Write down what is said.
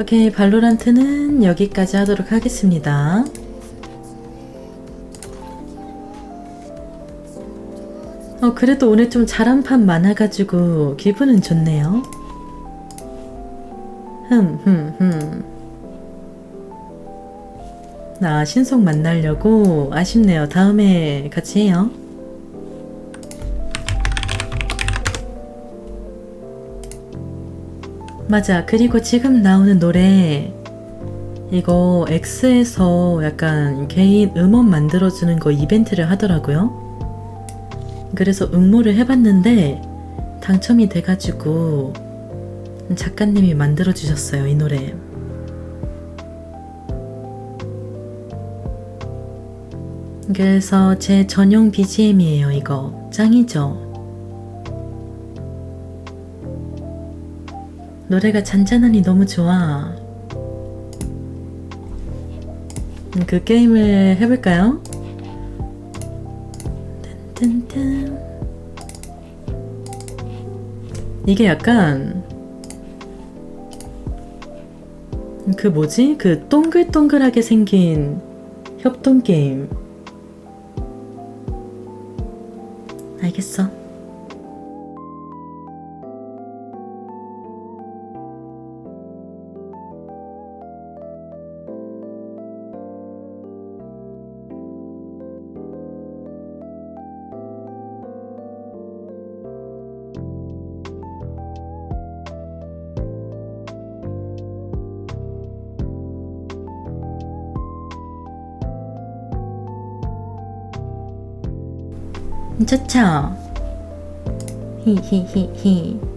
오케이, 발로란트는 여기까지 하도록 하겠습니다. 어, 그래도 오늘 좀 잘한 판 많아가지고 기분은 좋네요. 흠, 흠, 흠. 나 신속 만나려고 아쉽네요. 다음에 같이 해요. 맞아. 그리고 지금 나오는 노래 이거 X에서 약간 개인 음원 만들어주는 거 이벤트를 하더라고요. 그래서 응모를 해봤는데 당첨이 돼가지고 작가님이 만들어주셨어요. 이 노래. 그래서 제 전용 BGM이에요. 이거 짱이죠. 노래가 잔잔하니 너무 좋아. 음, 그 게임을 해볼까요? 이게 약간 그 뭐지? 그 동글동글하게 생긴 협동 게임. 알겠어. 좋죠. 히히히히.